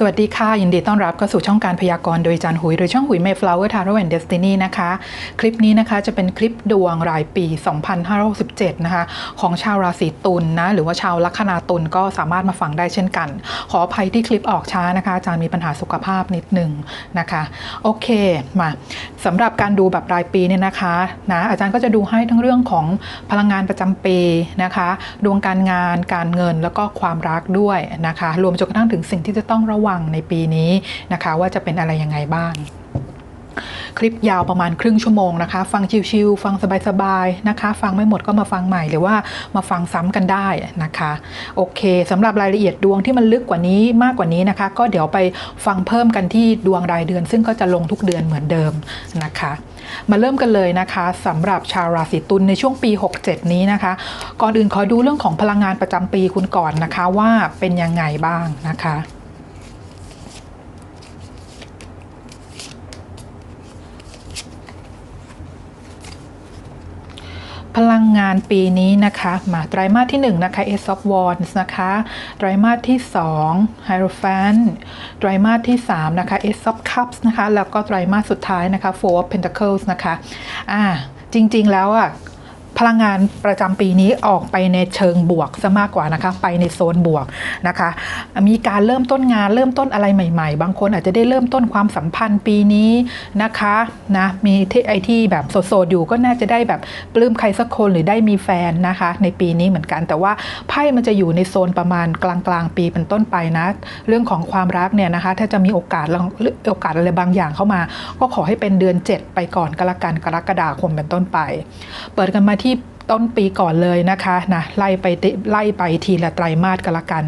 สวัสดีค่ะ ยินดีต้อนรับเข้าสู่ช่องการพยากรณ์โดยจันหุยหรือช่องหุย Mayflower Tarot and Destiny นะคะ คลิปนี้นะคะจะเป็นคลิปดวงรายปี 2567 นะคะ ของชาวราศีตุลนนะ หรือว่าชาวลัคนาตุลก็สามารถมาฟังได้เช่นกัน ขออภัยที่คลิปออกช้านะคะ อาจารย์มีปัญหาสุขภาพนิดหนึ่งนะคะ โอเคมาสำหรับการดูแบบรายปีเนี่ยนะคะนะอาจารย์ก็จะดูให้ทั้งเรื่องของพลังงานประจำปีนะคะ ดวงการงานการเงินแล้วก็ความรักด้วยนะคะ รวมจนกระทั่งถึงสิ่งที่จะต้องระวังฟังในปีนี้นะคะว่าจะเป็นอะไรยังไงบ้างคลิปยาวประมาณครึ่งชั่วโมงนะคะ ฟังชิวๆฟังสบายๆนะคะ ฟังไม่หมดก็มาฟังใหม่หรือว่ามาฟังซ้ำกันได้นะคะ โอเคสำหรับรายละเอียดดวงที่มันลึกกว่านี้มากกว่านี้นะคะ ก็เดี๋ยวไปฟังเพิ่มกันที่ดวงรายเดือน ซึ่งก็จะลงทุกเดือนเหมือนเดิมนะคะ มาเริ่มกันเลยนะคะสำหรับชาวราศีตุลในช่วงปี 67 นี้นะคะ ก่อนอื่นขอดูเรื่องของพลังงานประจำปีคุณก่อนนะคะว่าเป็นยังไงบ้างนะคะ พลังงานปีนี้นะคะ มาไตรมาสที่1นะคะ Ace of Wands นะคะไตรมาสที่ 2 Hierophant ไตรมาสที่ 3 นะคะ Ace of Cups นะคะ แล้วก็ไตรมาสสุดท้ายนะคะ Four of Pentacles นะคะ อ่า จริง ๆ แล้วอะ พลังงานประจำปีนี้ออกไปในเชิงบวกซะมากกว่านะคะไปในโซนบวกนะคะ มีการเริ่มต้นงานเริ่มต้นอะไรใหม่ ๆ บางคนอาจจะได้เริ่มต้นความสัมพันธ์ปีนี้นะคะนะมีที่ไอที่แบบโสดๆอยู่ก็น่าจะได้แบบปลื้มใครสักคนหรือได้มีแฟนนะคะ ในปีนี้เหมือนกัน แต่ว่าไพ่มันจะอยู่ในโซนประมาณกลางๆปีเป็นต้นไปนะ เรื่องของความรักเนี่ยนะคะ ถ้าจะมีโอกาสโอกาสอะไรบางอย่างเข้ามา ก็ขอให้เป็นเดือน 7 ไปก่อนก็แล้วกันกรกฎาคมเป็นต้นไป เปิดกันมาที่ต้นปีก่อนเลยนะคะนะไล่ไปไล่ไปทีละไตรมาสกันละกัน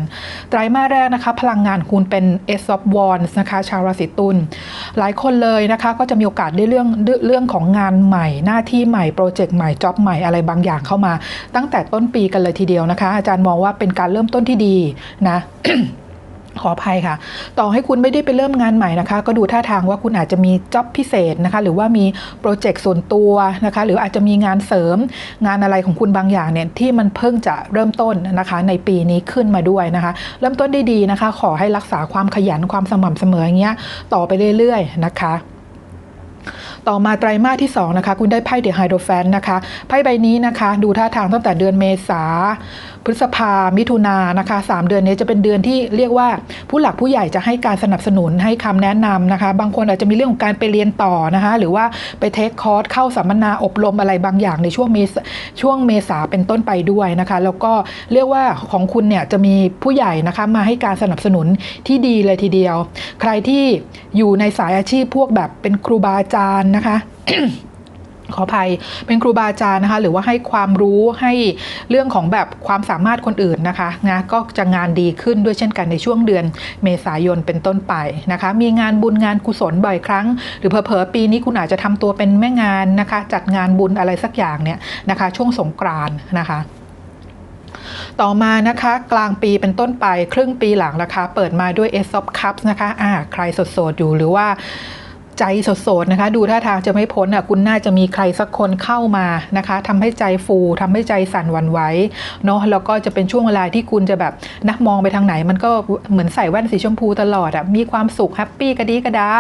ไตรมาสแรกนะคะ พลังงานคุณเป็น S of Wands นะคะ ชาวราศีตุลหลายคนเลยนะคะก็จะมีโอกาสได้เรื่องเรื่องของงานใหม่ หน้าที่ใหม่โปรเจกต์ใหม่จ็อบใหม่อะไรบางอย่างเข้ามา ตั้งแต่ต้นปีกันเลยทีเดียวนะคะ อาจารย์มองว่าเป็นการเริ่มต้นที่ดีนะ ขออภัยค่ะ ต่อให้คุณไม่ได้ไปเริ่มงานใหม่นะคะ ก็ดูท่าทางว่าคุณอาจจะมีจ็อบพิเศษนะคะ หรือว่ามีโปรเจกต์ส่วนตัวนะคะ หรืออาจจะมีงานเสริมงานอะไรของคุณบางอย่างเนี่ยที่มันเพิ่งจะเริ่มต้นนะคะ ในปีนี้ขึ้นมาด้วยนะคะ เริ่มต้นได้ดีนะคะ ขอให้รักษาความขยันความสม่ำเสมออย่างเงี้ยต่อไปเรื่อยๆนะคะต่อมาไตรมาสที่ 2 นะคะ คุณได้ไพ่เดอะไฮโดรแฟนนะคะ ไพ่ใบนี้นะคะ ดูท่าทางตั้งแต่เดือนเมษา พฤษภามิถุนายนนะคะ3เดือนนี้จะเป็นเดือนที่เรียกว่าผู้หลักผู้ใหญ่จะให้การสนับสนุนให้คำแนะนำนะคะ บางคนอาจจะมีเรื่องของการไปเรียนต่อนะคะหรือว่าไปเทคคอร์สเข้าสัมมนาอบรมอะไรบางอย่างในช่วงเมษช่วงเมษาเป็นต้นไปด้วยนะคะ แล้วก็เรียกว่าของคุณเนี่ยจะมีผู้ใหญ่นะคะมาให้การสนับสนุนที่ดีเลยทีเดียว ใครที่อยู่ในสายอาชีพพวกแบบเป็นครูบาอาจารย์นะคะ ขออภัยเป็นครูบาอาจารย์นะคะหรือว่าให้ความรู้ให้เรื่องของแบบความสามารถคนอื่นนะคะนะก็จะงานดีขึ้นด้วยเช่นกันในช่วงเดือนเมษายนเป็นต้นไปนะคะ มีงานบุญงานกุศลบ่อยครั้ง หรือเผลอๆปีนี้คุณอาจจะทำตัวเป็นแม่งานนะคะ จัดงานบุญอะไรสักอย่างเนี่ยนะคะ ช่วงสงกรานต์นะคะต่อมานะคะกลางปีเป็นต้นไปครึ่งปีหลังนะคะ เปิดมาด้วย S of Cups นะคะอ่าใครสดๆอยู่หรือว่า ใจสดๆนะคะ ดูท่าทางจะไม่พ้นอะคุณน่าจะมีใครสักคนเข้ามานะคะทำให้ใจฟูทำให้ใจสั่นหวั่นไหวเนาะแล้วก็จะเป็นช่วงเวลาที่คุณจะแบบนักมองไปทางไหน มันก็เหมือนใส่แว่นสีชมพูตลอดอะมีความสุขแฮปปี้กระดีกระดา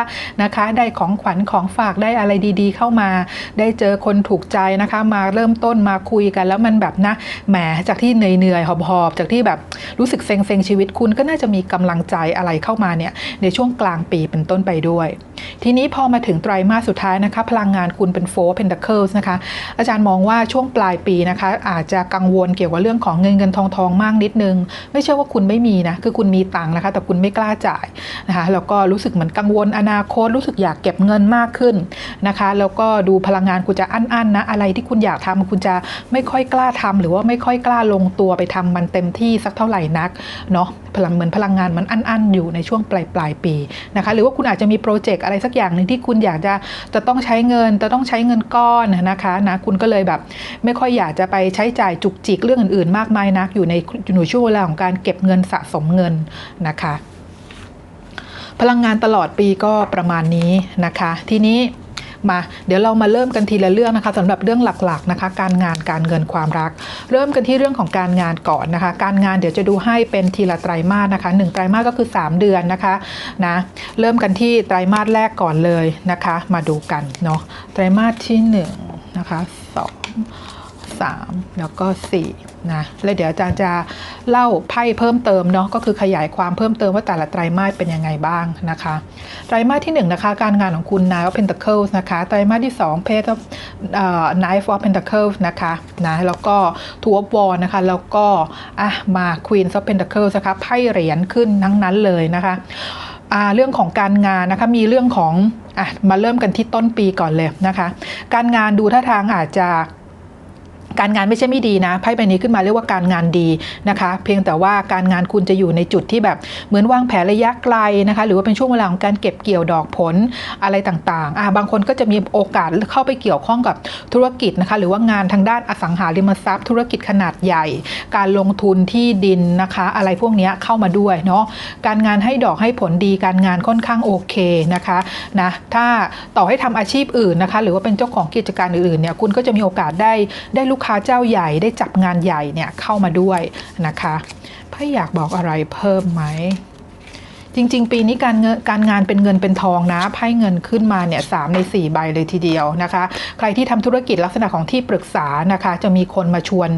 นะคะ ได้ของขวัญของฝากได้อะไรดีๆ เข้ามา ได้เจอคนถูกใจนะคะ มาเริ่มต้นมาคุยกัน แล้วมันแบบนะแหมจากที่เหนื่อยๆหอบๆ จากที่แบบรู้สึกเซ็งๆชีวิตคุณก็น่าจะมีกำลังใจอะไรเข้ามาเนี่ยในช่วงกลางปีเป็นต้นไปด้วย ทีนี้พอมาถึงไตรมาสสุดท้ายนะคะพลังงานคุณเป็น four pentacles นะคะอาจารย์มองว่าช่วงปลายปีนะคะอาจจะกังวลเกี่ยวกับเรื่องของเงินเงินทองทองมากนิดนึง ไม่ใช่ว่าคุณไม่มีนะคือคุณมีตังค์นะคะ แต่คุณไม่กล้าจ่ายนะคะแล้วก็รู้สึกเหมือนกังวลอนาคตรู้สึกอยากเก็บเงินมากขึ้นนะคะ แล้วก็ดูพลังงานคุณจะอั้นๆนะอะไรที่คุณอยากทำคุณจะไม่ค่อยกล้าทำหรือว่าไม่ค่อยกล้าลงตัวไปทำมันเต็มที่สักเท่าไหร่นักเนาะพลังเหมือนพลังงานมันอั้นๆอยู่ในช่วงปลายปลายปีนะคะหรือว่าคุณอาจจะมีโปรเจกต์อะไรสักอย่างหนึ่งที่คุณอยากจะจะต้องใช้เงินจะต้องใช้เงินก้อนนะคะนะคุณก็เลยแบบไม่ค่อยอยากจะไปใช้จ่ายจุกจิกเรื่องอื่นๆ มากมายนักอยู่ในอยู่ในช่วงเวลาของการเก็บเงินสะสมเงินนะคะ พลังงานตลอดปีก็ประมาณนี้นะคะ ทีนี้ มาเดี๋ยวเรามาเริ่มกันทีละเรื่องนะคะสำหรับเรื่องหลักๆนะคะ การงานการเงินความรัก เริ่มกันที่เรื่องของการงานก่อนนะคะ การงานเดี๋ยวจะดูให้เป็นทีละไตรมาสนะคะหนึ่งไตรมาสก็คือ 3 เดือนนะคะนะเริ่มกันที่ไตรมาสแรกก่อนเลยนะคะ มาดูกันเนาะไตรมาสที่1นะคะ2 3 แล้วก็ 4 นะแล้วเดี๋ยวอาจารย์จะเล่าไพ่เพิ่มเติมเนาะก็คือขยายความเพิ่มเติมว่าแต่ละไตรมาสเป็นยังไงบ้างนะคะไตรมาสที่1นนะคะการงานของคุณ Nine of Pentacles นะคะไตรมาสที่2 Page of เอ่อ Knife of Pentacles นะคะนะแล้วก็ Two of w a r นะคะแล้วก็อะมา Queen of Pentacles นะคะไพ่เหรียญขึ้นทั้งนั้นเลยนะคะเรื่องของการงานนะคะมีเรื่องของอะมาเริ่มกันที่ต้นปีก่อนเลยนะคะ การงานดูท่าทางอาจจะ การงานไม่ใช่ไม่ดีนะไพ่ใบนี้ขึ้นมาเรียกว่าการงานดีนะคะ เพียงแต่ว่าการงานคุณจะอยู่ในจุดที่แบบเหมือนวางแผนระยะไกลนะคะ หรือว่าเป็นช่วงเวลาของการเก็บเกี่ยวดอกผลอะไรต่างๆอ่าบางคนก็จะมีโอกาสเข้าไปเกี่ยวข้องกับธุรกิจนะคะ หรือว่างานทางด้านอสังหาริมทรัพย์ ธุรกิจขนาดใหญ่ การลงทุนที่ดินนะคะ อะไรพวกนี้เข้ามาด้วยเนาะการงานให้ดอกให้ผลดีการงานค่อนข้างโอเคนะคะนะถ้าต่อให้ทำอาชีพอื่นนะคะ หรือว่าเป็นเจ้าของกิจการอื่นๆเนี่ยคุณก็จะมีโอกาสได้ได้ลูกค้าเจ้าใหญ่ได้จับงานใหญ่เนี่ยเข้ามาด้วยนะคะไพ่อยากบอกอะไรเพิ่มไหมจริง ๆ ปีนี้การเงินการงานเป็นเงินเป็นทองนะไพ่เงินขึ้นมาเนี่ยสามใน 4 ใบเลยทีเดียวนะคะ ใครที่ทำธุรกิจลักษณะของที่ปรึกษานะคะ จะมีคนมาชวน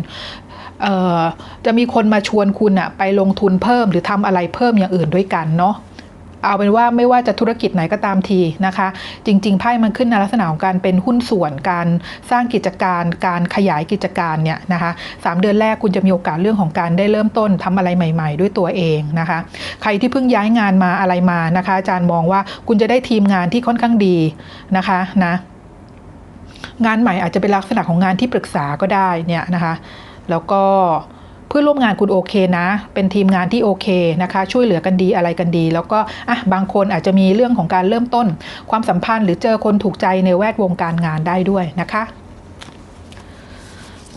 จะมีคนมาชวนคุณอะไปลงทุนเพิ่มหรือทำอะไรเพิ่มอย่างอื่นด้วยกันเนาะ เอาเป็นว่าไม่ว่าจะธุรกิจไหนก็ตามทีนะคะ จริงๆไพ่มันขึ้นในลักษณะของการเป็นหุ้นส่วนการสร้างกิจการการขยายกิจการเนี่ยนะคะสามเดือนแรกคุณจะมีโอกาสเรื่องของการได้เริ่มต้นทำอะไรใหม่ ๆ ด้วยตัวเองนะคะ ใครที่เพิ่งย้ายงานมาอะไรมานะคะ อาจารย์มองว่าคุณจะได้ทีมงานที่ค่อนข้างดีนะคะนะงานใหม่อาจจะเป็นลักษณะของงานที่ปรึกษาก็ได้เนี่ยนะคะ แล้วก็ พื่อนร่วมงานคุณโอเคนะ เป็นทีมงานที่โอเคนะคะ ช่วยเหลือกันดีอะไรกันดี แล้วก็อะบางคนอาจจะมีเรื่องของการเริ่มต้น ความสัมพันธ์หรือเจอคนถูกใจในแวดวงการงานได้ด้วยนะคะ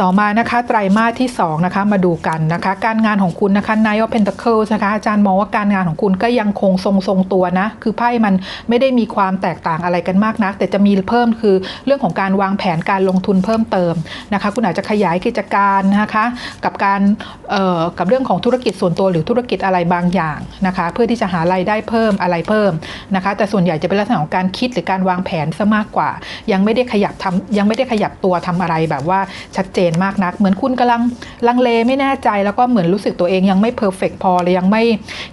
ต่อมานะคะไตรมาสที่2นะคะมาดูกันนะคะ การงานของคุณนะคะ Nine of Pentacles นะคะอาจารย์มองว่าการงานของคุณก็ยังคงทรงทรงตัวนะ คือไพ่มันไม่ได้มีความแตกต่างอะไรกันมากนัก แต่จะมีเพิ่มคือเรื่องของการวางแผนการลงทุนเพิ่มเติมนะคะ คุณอาจจะขยายกิจการนะคะ กับการเอ่อกับเรื่องของธุรกิจส่วนตัวหรือธุรกิจอะไรบางอย่างนะคะ เพื่อที่จะหารายได้เพิ่มอะไรเพิ่มนะคะ แต่ส่วนใหญ่จะเป็นลักษณะของการคิดหรือการวางแผนซะมากกว่า ยังไม่ได้ขยับทำยังไม่ได้ขยับตัวทำอะไรแบบว่าชัดเจนมากนัก เหมือนคุณกำลังลังเลไม่แน่ใจแล้วก็เหมือนรู้สึกตัวเองยังไม่เพอร์เฟกพอเลยยังไม่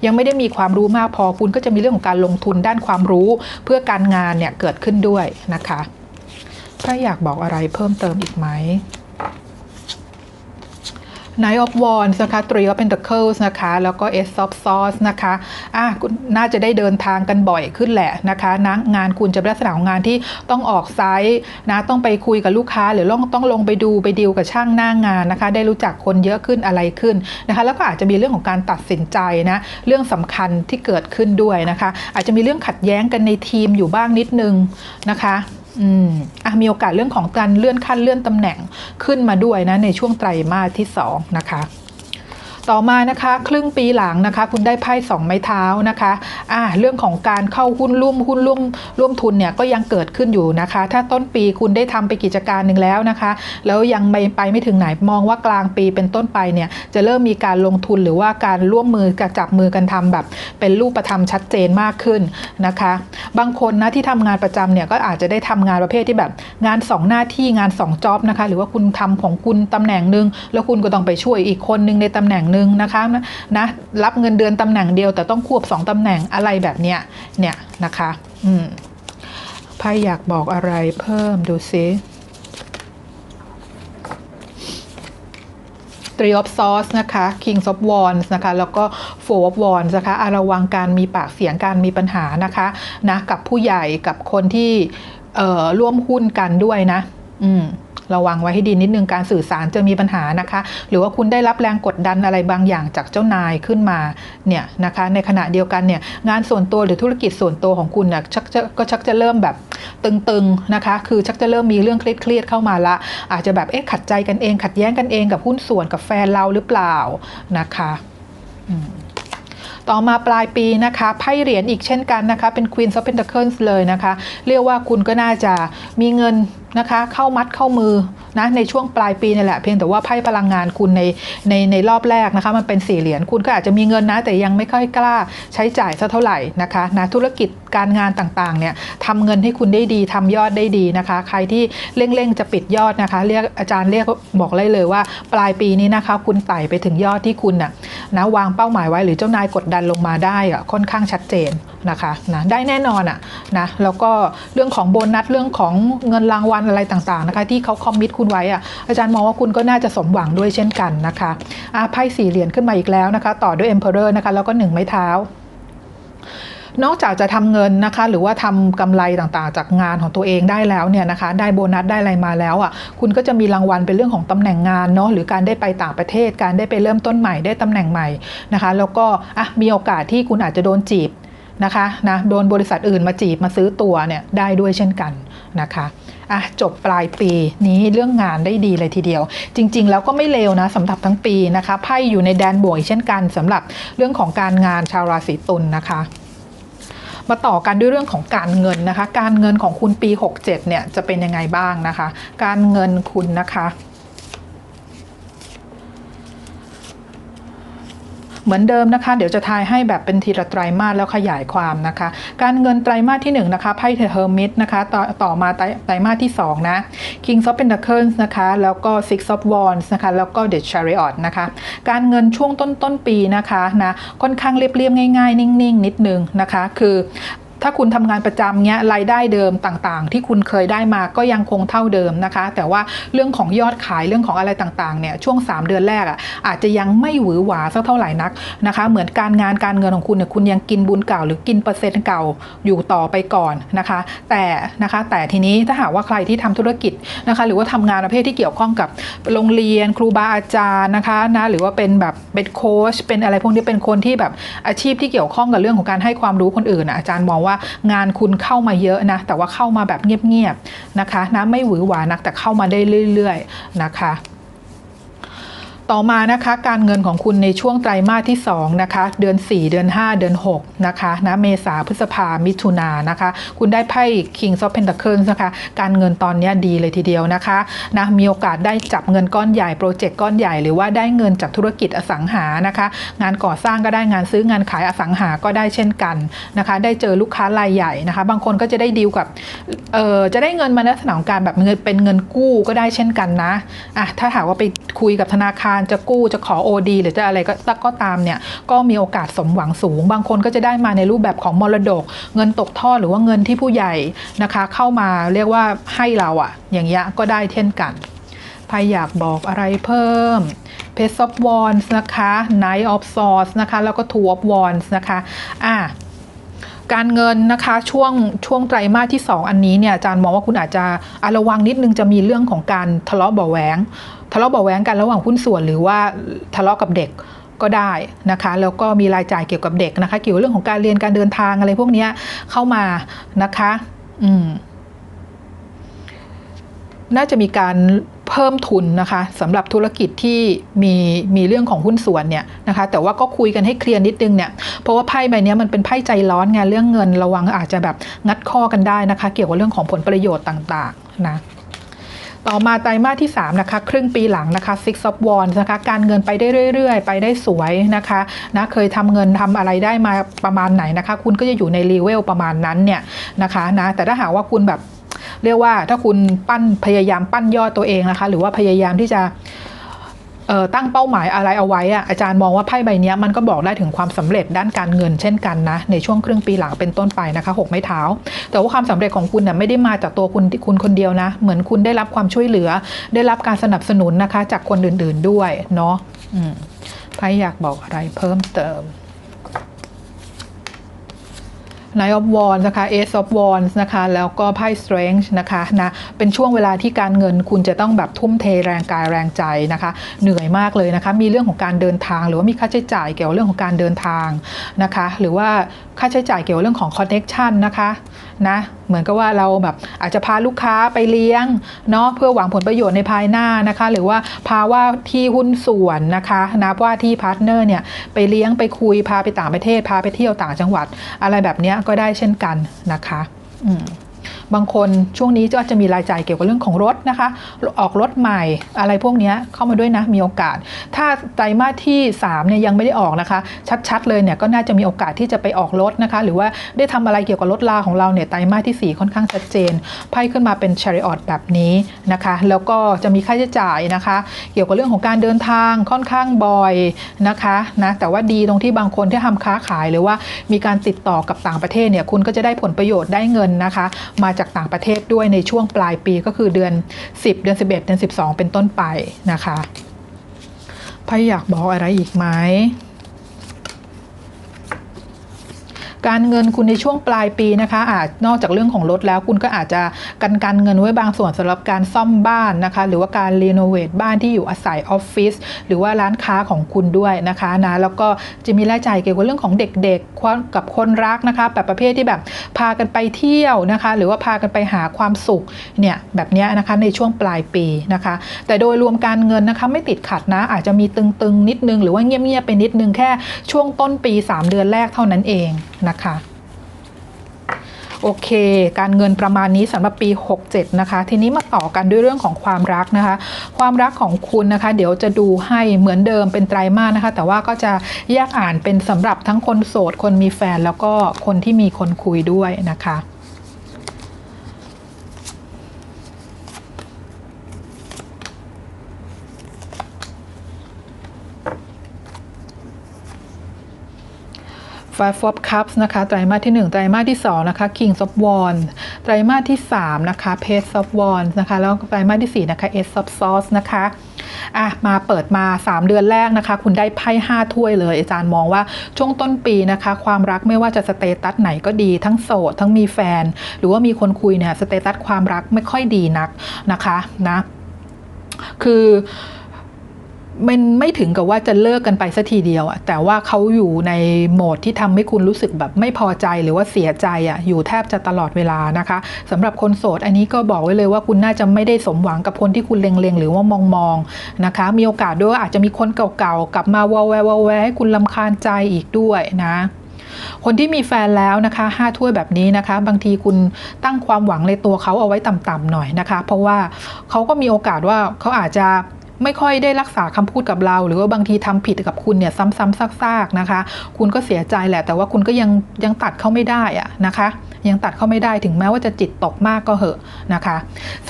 ยังไม่ได้มีความรู้มากพอคุณก็จะมีเรื่องของการลงทุนด้านความรู้ เพื่อการงานเนี่ยเกิดขึ้นด้วยนะคะ ถ้าอยากบอกอะไรเพิ่มเติมอีกไหม Nine of Wands นะคะ Three of Pentacles นะคะ แล้วก็ Ace of Swords นะคะอะคุณน่าจะได้เดินทางกันบ่อยขึ้นแหละนะคะนะงานคุณจะเป็นลักษณะของงานที่ต้องออกไซต์นะต้องไปคุยกับลูกค้า หรือต้องต้องลงไปดูไปดีลกับช่างหน้างานนะคะ ได้รู้จักคนเยอะขึ้นอะไรขึ้นนะคะ แล้วก็อาจจะมีเรื่องของการตัดสินใจนะเรื่องสำคัญที่เกิดขึ้นด้วยนะคะ อาจจะมีเรื่องขัดแย้งกันในทีมอยู่บ้างนิดนึงนะคะ อืมอะมีโอกาสเรื่องของการเลื่อนขั้นเลื่อนตำแหน่งขึ้นมาด้วยนะในช่วงไตรมาสที่ 2 นะคะ ต่อมานะคะครึ่งปีหลังนะคะ คุณได้ไพ่สองไม้เท้านะคะอ่าเรื่องของการเข้าหุ้นร่วมหุ้นร่วมร่วมทุนเนี่ยก็ยังเกิดขึ้นอยู่นะคะ ถ้าต้นปีคุณได้ทำไปกิจการหนึ่งแล้วนะคะ แล้วยังไม่ไปไม่ถึงไหนมองว่ากลางปีเป็นต้นไปเนี่ยจะเริ่มมีการลงทุนหรือว่าการร่วมมือกับจับมือกันทำแบบ เป็นรูปธรรมชัดเจนมากขึ้นนะคะ บางคนนะที่ทำงานประจำเนี่ยก็อาจจะได้ทำงานประเภทที่แบบงาน 2 หน้าที่งาน2จ็อบนะคะหรือว่าคุณทำของคุณตำแหน่งหนึ่งแล้วคุณก็ต้องไปช่วยอีกคนหนึ่งในตำแหน่งหนึ่งนะคะนะรับเงินเดือนตำแหน่งเดียว แต่ต้องควบ2ตำแหน่งอะไรแบบเนี้ยเนี่ยนะคะอืมไพ่อยากบอกอะไรเพิ่มดูซิ Three of Swords นะคะ Kings of Wands นะคะ แล้วก็ Four of Wands นะคะอะระวังการมีปากเสียงการมีปัญหานะคะนะกับผู้ใหญ่กับคนที่ร่วมหุ้นกันด้วยนะ อืม ระวังไว้ให้ดีนิดนึงการสื่อสารจะมีปัญหานะคะ หรือว่าคุณได้รับแรงกดดันอะไรบางอย่างจากเจ้านายขึ้นมาเนี่ยนะคะในขณะเดียวกันเนี่ยงานส่วนตัวหรือธุรกิจส่วนตัวของคุณเนี่ยชักจะก็ชักจะเริ่มแบบตึงๆนะคะ คือชักจะเริ่มมีเรื่องเครียดๆเข้ามาละ อาจจะแบบเอ๊ะขัดใจกันเอง ขัดแย้งกันเองกับหุ้นส่วนกับแฟนเราหรือเปล่านะคะต่อมาปลายปีนะคะไพ่เหรียญอีกเช่นกันนะคะ เป็น Queen of Pentacles เลยนะคะ เรียกว่าคุณก็น่าจะมีเงิน นะคะ เข้ามัดเข้ามือนะในช่วงปลายปีนี่แหละเพียงแต่ว่าไพ่พลังงานคุณในในในรอบแรกนะคะ มันเป็นสี่เหรียญคุณก็อาจจะมีเงินนะ แต่ยังไม่ค่อยกล้าใช้จ่ายสักเท่าไหร่นะคะนะธุรกิจการงานต่างๆเนี่ยทำเงินให้คุณได้ดีทำยอดได้ดีนะคะ ใครที่เร่งๆจะปิดยอดนะคะ เรียกอาจารย์เรียกบอกเลยเลยว่า ปลายปีนี้นะคะ คุณไต่ไปถึงยอดที่คุณน่ะนะวางเป้าหมายไว้หรือเจ้านายกดดันลงมาได้อะค่อนข้างชัดเจน นะคะนะได้แน่นอนอะนะแล้วก็เรื่องของโบนัสเรื่องของเงินรางวัลอะไรต่างๆนะคะที่เขาคอมมิตคุณไว้อะอาจารย์มองว่าคุณก็น่าจะสมหวังด้วยเช่นกันนะคะอะไพ่สี่เหรียญขึ้นมาอีกแล้วนะคะ ต่อด้วย Emperor นะคะแล้วก็หนึ่งไม้เท้านอกจากจะทำเงินนะคะ หรือว่าทำกำไรต่างๆ จากงานของตัวเองได้แล้วเนี่ยนะคะ ได้โบนัสได้อะไรมาแล้วอะคุณก็จะมีรางวัลเป็นเรื่องของตำแหน่งงานเนาะหรือการได้ไปต่างประเทศ การได้ไปเริ่มต้นใหม่ได้ตำแหน่งใหม่นะคะ แล้วก็อะมีโอกาสที่คุณอาจจะโดนจีบ นะคะนะโดนบริษัทอื่นมาจีบมาซื้อตัวเนี่ยได้ด้วยเช่นกันนะคะอะจบปลายปีนี้เรื่องงานได้ดีเลยทีเดียว จริง ๆ แล้วก็ไม่เลวนะสำหรับทั้งปีนะคะไพ่อยู่ในแดนบวกเช่นกันสำหรับเรื่องของการงานชาวราศีตุลนะคะมาต่อกันด้วยเรื่องของการเงินนะคะ การเงินของคุณปี 67เนี่ยจะเป็นยังไงบ้างนะคะ การเงินคุณนะคะ เหมือนเดิมนะคะ เดี๋ยวจะทายให้แบบเป็นทีละไตรมาสแล้วขยายความนะคะ การเงินไตรมาสที่1นะคะไพ่เฮอร์มิตนะคะต่อต่อมาไตรามาสที่2นะ King of Pentacles นะคะแล้วก็ Six of Wands นะคะแล้วก็ The Chariot นะคะการเงินช่วงต้นต้นปีนะคะนะค่อนข้างเรียบเรียบง่ายๆ นิ่งๆ นิดนึงนะคะ คือ ถ้าคุณทำงานประจำเนี้ยรายได้เดิมต่างๆ ที่คุณเคยได้มาก็ยังคงเท่าเดิมนะคะ แต่ว่าเรื่องของยอดขายเรื่องของอะไรต่างๆเนี่ยช่วง 3 เดือนแรกอะอาจจะยังไม่หวือหวาสักเท่าไหร่นักนะคะ เหมือนการงานการเงินของคุณเนี่ยคุณยังกินบุญเก่า หรือกินเปอร์เซ็นต์เก่าอยู่ต่อไปก่อนนะคะ แต่นะคะแต่ทีนี้ถ้าหากว่าใครที่ทำธุรกิจนะคะ หรือว่าทำงานประเภทที่เกี่ยวข้องกับโรงเรียน ครูบาอาจารย์นะคะนะหรือว่าเป็นแบบเป็นโค้ชเป็นอะไรพวกนี้เป็นคนที่แบบอาชีพที่เกี่ยวข้องกับเรื่องของการให้ความรู้คนอื่นอะอาจารย์มองว่างานคุณเข้ามาเยอะนะ แต่ว่าเข้ามาแบบเงียบๆนะคะนะไม่หวือหวานักแต่เข้ามาได้เรื่อยๆนะคะ ต่อมานะคะการเงินของคุณในช่วงไตรมาสที่2นะคะเดือน 4 เดือน 5 เดือน6นะคะนะเมษาพฤษภามิถุนานนะคะ คุณได้ไพ่ King of Pentacles นะคะการเงินตอนนี้ดีเลยทีเดียวนะคะนะมีโอกาสได้จับเงินก้อนใหญ่โปรเจกต์ก้อนใหญ่หรือว่าได้เงินจากธุรกิจอสังหานะคะ งานก่อสร้างก็ได้งานซื้องานขายอสังหาก็ได้เช่นกันนะคะ ได้เจอลูกค้ารายใหญ่นะคะ บางคนก็จะได้ดีลกับเออจะได้เงินมาในลักษณะของการแบบเงินเป็นเงินกู้ก็ได้เช่นกันนะอะถ้าหากว่าไปคุยกับธนาคารจะกู้จะขอ OD หรือจะอะไรก็ก็ตามเนี่ยก็มีโอกาสสมหวังสูง บางคนก็จะได้มาในรูปแบบของมรดก เงินตกทอดหรือว่าเงินที่ผู้ใหญ่นะคะ เข้ามาเรียกว่าให้เราอะอย่างเงี้ยก็ได้เช่นกันใครอยากบอกอะไรเพิ่ม p a c e of Wands นะคะ Knight of Swords นะคะ แล้วก็ Two of Wands นะคะ อะ การเงินนะคะช่วงช่วงไตรมาสที่ 2 อันนี้เนี่ยอาจารย์มองว่าคุณอาจจะะระวังนิดนึงจะมีเรื่องของการทะเลาะเบาแหวงทะเลาะเบาแหวงกันระหว่างหุ้นส่วนหรือว่าทะเลาะกับเด็กก็ได้นะคะแล้วก็มีรายจ่ายเกี่ยวกับเด็กนะคะ เกี่ยวกับเรื่องของการเรียนการเดินทางอะไรพวกนี้เข้ามานะคะ อืมน่าจะมีการ เพิ่มทุนนะคะสำหรับธุรกิจที่มีมีเรื่องของหุ้นส่วนเนี่ยนะคะแต่ว่าก็คุยกันให้เคลียร์นิดนึงเนี่ยเพราะว่าไพ่ใบนี้มันเป็นไพ่ใจร้อนไงเรื่องเงินระวังอาจจะแบบงัดข้อกันได้นะคะ เกี่ยวกับเรื่องของผลประโยชน์ต่างๆนะต่อมาไตรมาสที่ 3 นะคะ ครึ่งปีหลังนะคะ Six of Wands นะคะ การเงินไปได้เรื่อยๆ ไปได้สวยนะคะนะเคยทำเงินทำอะไรได้มาประมาณไหนนะคะ คุณก็จะอยู่ในรีเวลประมาณนั้นเนี่ยนะคะนะแต่ถ้าหากว่าคุณแบบ เรียกว่าถ้าคุณปั้นพยายามปั้นยอดตัวเองนะคะ หรือว่าพยายามที่จะตั้งเป้าหมายอะไรเอาไว้อะอาจารย์มองว่าไพ่ใบนี้มันก็บอกได้ถึงความสำเร็จด้านการเงินเช่นกันนะ ในช่วงครึ่งปีหลังเป็นต้นไปนะคะหกไม้เท้า แต่ว่าความสำเร็จของคุณเนี่ยไม่ได้มาจากตัวคุณคุณคนเดียวนะ เหมือนคุณได้รับความช่วยเหลือ ได้รับการสนับสนุนนะคะจากคนอื่นๆด้วยเนาะไพ่อยากบอกอะไรเพิ่มเติม Knight of Wands นะคะ Ace of Wands นะคะแล้วก็ไพ่ Strength นะคะนะเป็นช่วงเวลาที่การเงินคุณจะต้องแบบทุ่มเทแรงกายแรงใจนะคะ เหนื่อยมากเลยนะคะ มีเรื่องของการเดินทาง หรือว่ามีค่าใช้จ่ายเกี่ยวกับเรื่องของการเดินทางนะคะ หรือว่าค่าใช้จ่ายเกี่ยวกับเรื่องของ connection นะคะนะเหมือนกับว่าเราแบบอาจจะพาลูกค้าไปเลี้ยงเนาะเพื่อหวังผลประโยชน์ในภายหน้านะคะ หรือว่าพาว่าที่หุ้นส่วนนะคะนะว่าที่พาร์ทเนอร์เนี่ยไปเลี้ยงไปคุยพาไปต่างประเทศพาไปเที่ยวต่างจังหวัดอะไรแบบนี้ก็ได้เช่นกันนะคะอืม บางคนช่วงนี้ก็จะมีรายจ่ายเกี่ยวกับเรื่องของรถนะคะ ออกรถใหม่อะไรพวกนี้เข้ามาด้วยนะมีโอกาส ถ้าไตรมาสที่3เนี่ยยังไม่ได้ออกนะคะ ชัดๆเลยเนี่ยก็น่าจะมีโอกาสที่จะไปออกรถนะคะ หรือว่าได้ทำอะไรเกี่ยวกับรถลาของเราเนี่ยไตรมาสที่ 4 ค่อนข้างชัดเจนไพ่ขึ้นมาเป็น chariot แบบนี้นะคะ แล้วก็จะมีค่าใช้จ่ายนะคะ เกี่ยวกับเรื่องของการเดินทางค่อนข้างบ่อยนะคะนะแต่ว่าดีตรงที่บางคนที่ทำค้าขายหรือว่ามีการติดต่อกับต่างประเทศเนี่ยคุณก็จะได้ผลประโยชน์ได้เงินนะคะ มาจากากต่างประเทศด้วยในช่วงปลายปีก็คือเดือน 10 เดือน 11 เดือน 12 เป็นต้นไปนะคะไพ่อยากบอกอะไรอีกไหม การเงินคุณในช่วงปลายปีนะคะ อาจนอกจากเรื่องของรถแล้วคุณก็อาจจะกันการเงินไว้บางส่วนสำหรับการซ่อมบ้านนะคะ หรือว่าการรีโนเวทบ้านที่อยู่อาศัยออฟฟิศหรือว่าร้านค้าของคุณด้วยนะคะนะแล้วก็จะมีรายจ่ายเกี่ยวกับเรื่องของเด็กๆกับคนรักนะคะแบบประเภทที่แบบพากันไปเที่ยวนะคะ หรือว่าพากันไปหาความสุขเนี่ยแบบนี้นะคะในช่วงปลายปีนะคะ แต่โดยรวมการเงินนะคะไม่ติดขัดนะ อาจจะมีตึงๆนิดนึง หรือว่าเงียบๆไปนิดนึงแค่ช่วงต้นปี 3 เดือนแรกเท่านั้นเองนะคะ โอเค การเงินประมาณนี้สำหรับปี 67 นะคะ ทีนี้มาต่อกันด้วยเรื่องของความรักนะคะ ความรักของคุณนะคะ เดี๋ยวจะดูให้เหมือนเดิมเป็นไตรมาสนะคะ แต่ว่าก็จะแยกอ่านเป็นสำหรับทั้งคนโสด คนมีแฟนแล้วก็คนที่มีคนคุยด้วยนะคะ Five of Cups นะคะ ไตรมาสที่ 1 ไตรมาสที่ 2 นะคะ King of Wands ไตรมาสที่ 3 นะคะ Page of Wands นะคะ แล้วไตรมาสที่ 4 นะคะ Ace of Swords นะคะอะมาเปิดมา 3 เดือนแรกนะคะ คุณได้ไพ่5ถ้วยเลย อาจารย์มองว่าช่วงต้นปีนะคะ ความรักไม่ว่าจะสเตตัสไหนก็ดี ทั้งโสด ทั้งมีแฟน หรือว่ามีคนคุยเนี่ย สเตตัสความรักไม่ค่อยดีนักนะคะนะ คือ มันไม่ถึงกับว่าจะเลิกกันไปสัทีเดียวอะแต่ว่าเขาอยู่ในโหมดที่ทำให้คุณรู้สึกแบบไม่พอใจหรือว่าเสียใจอะอยู่แทบจะตลอดเวลานะคะสำหรับคนโสดอันนี้ก็บอกไว้เลยว่าคุณน่าจะไม่ได้สมหวังกับคนที่คุณเล็งๆ หรือว่ามองๆนะคะ มีโอกาสด้วยว่าอาจจะมีคนเก่าๆกลับมาวอลแวววแวให้คุณลำคาญใจอีกด้วยนะคนที่มีแฟนแล้วนะคะห้าถ้วยแบบนี้นะคะ บางทีคุณตั้งความหวังในตัวเขาเอาไว้ต่ำๆหน่อยนะคะ เพราะว่าเขาก็มีโอกาสว่าเขาอาจจะ ไม่ค่อยได้รักษาคำพูดกับเรา หรือว่าบางทีทำผิดกับคุณเนี่ยซ้ำๆซากๆนะคะ คุณก็เสียใจแหละ แต่ว่าคุณก็ยังยังตัดเขาไม่ได้อะนะคะ ยังตัดเขาไม่ได้ถึงแม้ว่าจะจิตตกมากก็เหอะนะคะ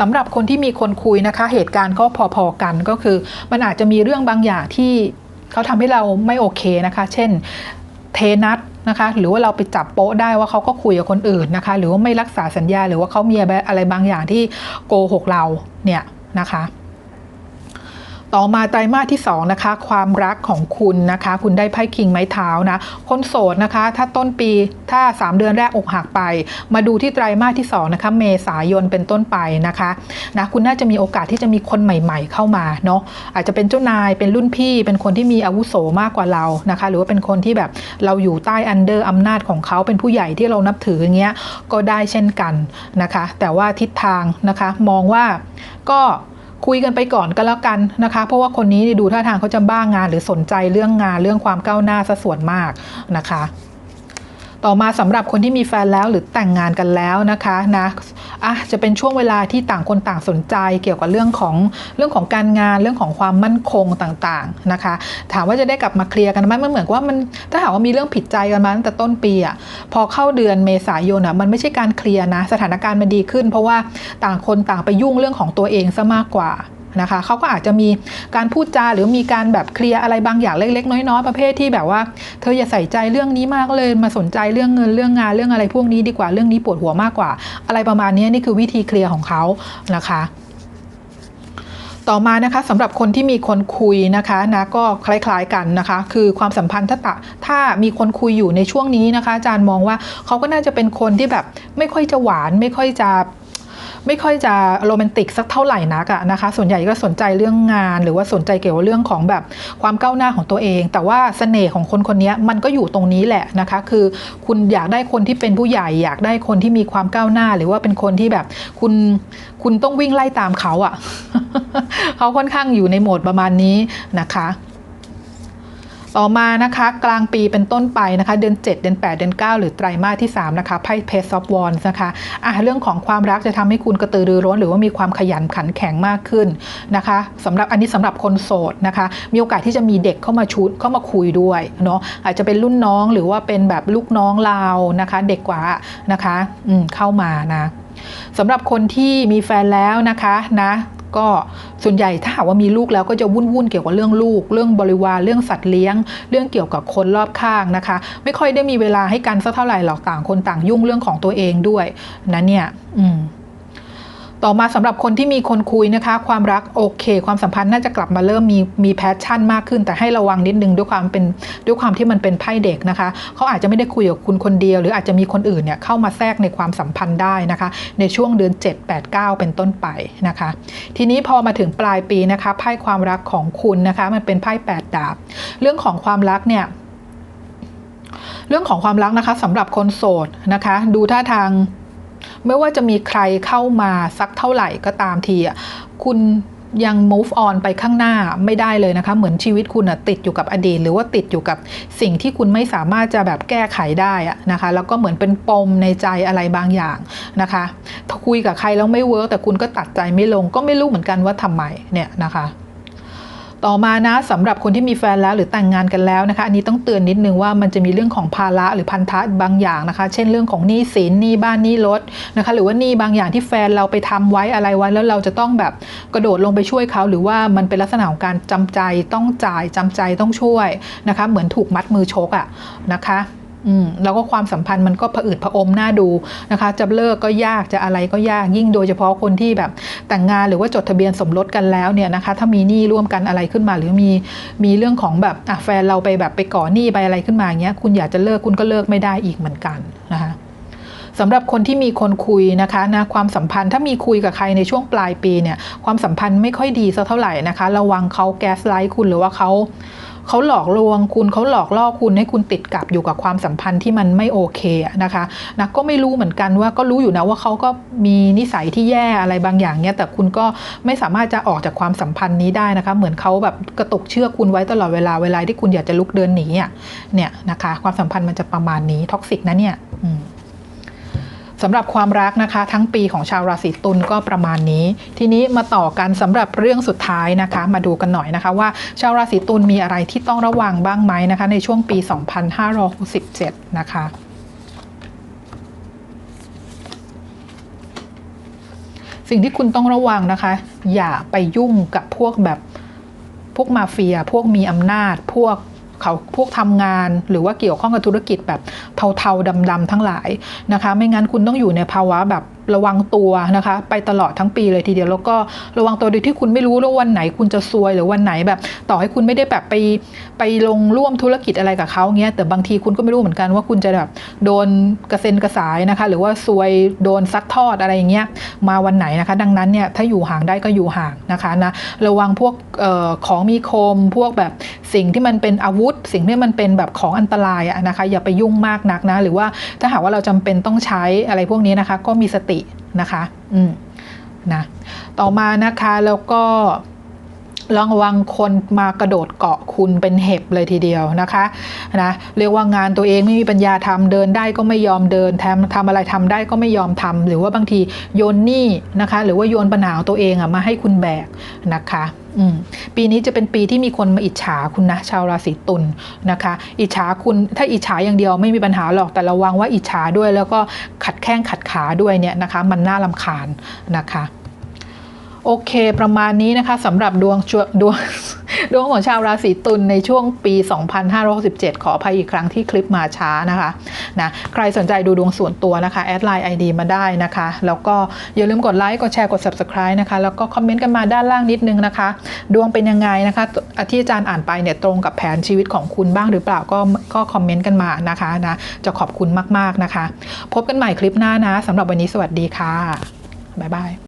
สำหรับคนที่มีคนคุยนะคะ เหตุการณ์ก็พอๆกันก็คือ มันอาจจะมีเรื่องบางอย่างที่เขาทำให้เราไม่โอเคนะคะ เช่นเทนัดนะคะหรือว่าเราไปจับโป๊ะได้ว่าเขาก็คุยกับคนอื่นนะคะ หรือว่าไม่รักษาสัญญา หรือว่าเขามีอะไรบางอย่างที่โกหกเราเนี่ยนะคะ ต่อมาไตรมาสที่2นะคะความรักของคุณนะคะ คุณได้ไพ่คิงไม้เท้านะคนโสดนะคะ ถ้าต้นปีถ้า 3 เดือนแรกอกหักไป มาดูที่ไตรมาสที่2นะคะเมษายนเป็นต้นไปนะคะนะคุณน่าจะมีโอกาสที่จะมีคนใหม่ ๆ เข้ามาเนาะอาจจะเป็นเจ้านายเป็นรุ่นพี่ เป็นคนที่มีอาวุโสมากกว่าเรานะคะ หรือว่าเป็นคนที่แบบเราอยู่ใต้อันเดอร์อำนาจของเขาเป็นผู้ใหญ่ที่เรานับถืออย่างเงี้ยก็ได้เช่นกันนะคะ แต่ว่าทิศทางนะคะมองว่าก็ คุยกันไปก่อนก็แล้วกันนะคะ เพราะว่าคนนี้ดูท่าทางเขาจะบ้างงานหรือสนใจเรื่องงานเรื่องความก้าวหน้าซะส่วนมากนะคะ ต่อมาสำหรับคนที่มีแฟนแล้วหรือแต่งงานกันแล้วนะคะนะอะจะเป็นช่วงเวลาที่ต่างคนต่างสนใจ เกี่ยวกับเรื่องของเรื่องของการงานเรื่องของความมั่นคงต่างๆนะคะ ถามว่าจะได้กลับมาเคลียร์กันไหมมันเหมือนว่ามันถ้าหากว่ามีเรื่องผิดใจกันมาตั้งแต่ต้นปีอะพอเข้าเดือนเมษายนอะมันไม่ใช่การเคลียร์นะสถานการณ์มันดีขึ้น เพราะว่าต่างคนต่างไปยุ่งเรื่องของตัวเองซะมากกว่า นะคะเขาก็อาจจะมีการพูดจาหรือมีการแบบเคลียร์อะไรบางอย่างเล็ก ๆ น้อยๆประเภทที่แบบว่า เธออย่าใส่ใจเรื่องนี้มากเลยมาสนใจเรื่องเงินเรื่องงานเรื่องอะไรพวกนี้ดีกว่าเรื่องนี้ปวดหัวมากกว่า อะไรประมาณนี้นี่คือวิธีเคลียร์ของเขานะคะต่อมานะคะสำหรับคนที่มีคนคุยนะคะนะก็คล้ายๆกันนะคะ คือความสัมพันธ์ถ้าตะถ้ามีคนคุยอยู่ในช่วงนี้นะคะ อาจารย์มองว่าเขาก็น่าจะเป็นคนที่แบบไม่ค่อยจะหวานไม่ค่อยจะ ไม่ค่อยจะโรแมนติกสักเท่าไหร่นักอะนะคะ ส่วนใหญ่ก็สนใจเรื่องงาน หรือว่าสนใจเกี่ยวกับเรื่องของแบบความก้าวหน้าของตัวเอง แต่ว่าเสน่ห์ของคนคนนี้มันก็อยู่ตรงนี้แหละนะคะ คือคุณอยากได้คนที่เป็นผู้ใหญ่ อยากได้คนที่มีความก้าวหน้า หรือว่าเป็นคนที่แบบคุณคุณต้องวิ่งไล่ตามเขาอะเขาค่อนข้างอยู่ในโหมดประมาณนี้นะคะ ต่อมานะคะกลางปีเป็นต้นไปนะคะเดือน 7 เดือน 8 เดือน 9 หรือไตรมาสที่ 3 นะคะไพ่เพสซอฟวอนนะคะอะเรื่องของความรักจะทำให้คุณกระตือรือร้น หรือว่ามีความขยันขันแข็งมากขึ้นนะคะสำหรับอันนี้สำหรับคนโสดนะคะ มีโอกาสที่จะมีเด็กเข้ามาชุดเข้ามาคุยด้วยเนาะอาจจะเป็นรุ่นน้องหรือว่าเป็นแบบลูกน้องเรานะคะ เด็กกว่านะคะอืมเข้ามานะสำหรับคนที่มีแฟนแล้วนะคะนะ ก็ส่วนใหญ่ถ้าหากว่ามีลูกแล้วก็จะวุ่นวุ่นๆเกี่ยวกับเรื่องลูก เรื่องบริวารเรื่องสัตว์เลี้ยง เรื่องเกี่ยวกับคนรอบข้างนะคะ ไม่ค่อยได้มีเวลาให้กันสักเท่าไหร่หรอกต่างคนต่างยุ่งเรื่องของตัวเองด้วยนะเนี่ย อืม ต่อมาสำหรับคนที่มีคนคุยนะคะ ความรักโอเค ความสัมพันธ์น่าจะกลับมาเริ่มมีมีแพชชั่นมากขึ้น แต่ให้ระวังนิดนึงด้วยความเป็นด้วยความที่มันเป็นไพ่เด็กนะคะเขาอาจจะไม่ได้คุยกับคุณคนเดียว หรืออาจจะมีคนอื่นเนี่ยเข้ามาแทรกในความสัมพันธ์ได้นะคะ ในช่วงเดือน 7 8 9 เป็นต้นไปนะคะ ทีนี้พอมาถึงปลายปีนะคะไพ่ความรักของคุณนะคะ มันเป็นไพ่แปดดาบ เรื่องของความรักเนี่ยเรื่องของความรักนะคะสำหรับคนโสดนะคะ ดูท่าทาง ไม่ว่าจะมีใครเข้ามาสักเท่าไหร่ก็ตามทีอะคุณยัง move on ไปข้างหน้าไม่ได้เลยนะคะ เหมือนชีวิตคุณอะติดอยู่กับอดีต หรือว่าติดอยู่กับสิ่งที่คุณไม่สามารถจะแบบแก้ไขได้อะนะคะ แล้วก็เหมือนเป็นปมในใจอะไรบางอย่างนะคะถ้าคุยกับใครแล้วไม่เวิร์กแต่คุณก็ตัดใจไม่ลง ก็ไม่รู้เหมือนกันว่าทำไมเนี่ยนะคะ ต่อมานะสำหรับคนที่มีแฟนแล้วหรือแต่งงานกันแล้วนะคะ อันนี้ต้องเตือนนิดนึงว่ามันจะมีเรื่องของภาระหรือพันธะบางอย่างนะคะ เช่นเรื่องของหนี้สินหนี้บ้านหนี้รถนะคะ หรือว่าหนี้บางอย่างที่แฟนเราไปทำไว้อะไรไว้แล้วเราจะต้องแบบกระโดดลงไปช่วยเขาหรือว่ามันเป็นลักษณะของการจำใจต้องจ่ายจำใจต้องช่วยนะคะ เหมือนถูกมัดมือชกอะนะคะ อืมแล้วก็ความสัมพันธ์มันก็ผะอืดผะอมน่าดูนะคะ จะเลิกก็ยากจะอะไรก็ยากยิ่งโดยเฉพาะคนที่แบบแต่งงานหรือว่าจดทะเบียนสมรสกันแล้วเนี่ยนะคะ ถ้ามีหนี้ร่วมกันอะไรขึ้นมา หรือมีมีเรื่องของแบบแฟนเราไปแบบไปก่อหนี้ไปอะไรขึ้นมาอย่างเงี้ยคุณอยากจะเลิกคุณก็เลิกไม่ได้อีกเหมือนกันนะคะสำหรับคนที่มีคนคุยนะคะนะความสัมพันธ์ถ้ามีคุยกับใครในช่วงปลายปีเนี่ยความสัมพันธ์ไม่ค่อยดีสักเท่าไหร่นะคะ ระวังเขาแก๊สไลท์คุณหรือว่าเขา เขาหลอกลวงคุณเขาหลอกล่อคุณให้คุณติดกับอยู่กับความสัมพันธ์ที่มันไม่โอเคนะคะนะก็ไม่รู้เหมือนกันว่าก็รู้อยู่นะว่าเขาก็มีนิสัยที่แย่อะไรบางอย่างเนี่ยแต่คุณก็ไม่สามารถจะออกจากความสัมพันธ์นี้ได้นะคะ เหมือนเขาแบบกระตุกเชื่อคุณไว้ตลอดเวลาเวลาที่คุณอยากจะลุกเดินหนีอะเนี่ยนะคะ ความสัมพันธ์มันจะประมาณนี้ท็อกซิกนะเนี่ยอืม สำหรับความรักนะคะ ทั้งปีของชาวราศีตุลก็ประมาณนี้ ทีนี้มาต่อกันสำหรับเรื่องสุดท้ายนะคะ มาดูกันหน่อยนะคะ ว่าชาวราศีตุลมีอะไรที่ต้องระวังบ้างไหมนะคะ ในช่วงปี 2567 นะคะสิ่งที่คุณต้องระวังนะคะ อย่าไปยุ่งกับพวกแบบพวกมาเฟีย พวกมีอำนาจ พวก เขาพวกทำงาน หรือว่าเกี่ยวข้องกับธุรกิจแบบเทาๆดำๆทั้งหลายนะคะ ไม่งั้นคุณต้องอยู่ในภาวะแบบ ระวังตัวนะคะ ไปตลอดทั้งปีเลยทีเดียวแล้วก็ระวังตัวโดยที่คุณไม่รู้ว่าวันไหนคุณจะซวยหรือวันไหนแบบ ต่อให้คุณไม่ได้แบบไปไปลงร่วมธุรกิจอะไรกับเขาเงี้ยแต่บางทีคุณก็ไม่รู้เหมือนกันว่าคุณจะแบบโดนกระเซ็นกระสายนะคะ หรือว่าซวยโดนซัดทอดอะไรอย่างเงี้ยมาวันไหนนะคะ ดังนั้นเนี่ยถ้าอยู่ห่างได้ก็อยู่ห่างนะคะนะระวังพวกออของมีคม พวกแบบสิ่งที่มันเป็นอาวุธ สิ่งที่มันเป็นแบบของอันตรายอะนะคะ อย่าไปยุ่งมากนักนะ หรือว่าถ้าหากว่าเราจำเป็นต้องใช้อะไรพวกนี้นะคะ ก็มีสตินะคะ อืมนะต่อมานะคะแล้วก็ ระวังคนมากระโดดเกาะคุณเป็นเห็บเลยทีเดียวนะคะนะเรียกว่างานตัวเองไม่มีปัญญาทำเดินได้ก็ไม่ยอมเดินแทำทำอะไรทำได้ก็ไม่ยอมทำหรือว่าบางทีโยนหนี้นะคะ หรือว่าโยนปัญหาตัวเองอะมาให้คุณแบกนะคะปีนี้จะเป็นปีที่มีคนมาอิจฉาคุณนะชาวราศีตุลนะคะ อิจฉาคุณถ้าอิจฉาอย่างเดียวไม่มีปัญหาหรอกแต่ระวังว่าอิจฉาด้วย แล้วก็ขัดแข้งขัดขาด้วยเนี่ยนะคะ มันน่าลำคาญนะคะ โอเคประมาณนี้นะคะสำหรับดวงชวดวงดวงของชาวราศีตุลในช่วงปี 2567 ขออภัยอีกครั้งที่คลิปมาช้านะคะนะใครสนใจดูดวงส่วนตัวนะคะแอดไลน์ ID มาได้นะคะ แล้วก็อย่าลืมกดไลค์กดแชร์กด Subscribe นะคะ แล้วก็คอมเมนต์กันมาด้านล่างนิดนึงนะคะ ดวงเป็นยังไงนะคะที่อาจารย์อ่านไปเนี่ยตรงกับแผนชีวิตของคุณบ้างหรือเปล่าก็ก็คอมเมนต์กันมานะคะนะจะขอบคุณมากๆนะคะ พบกันใหม่คลิปหน้านะสำหรับวันนี้สวัสดีค่ะบ๊ายบาย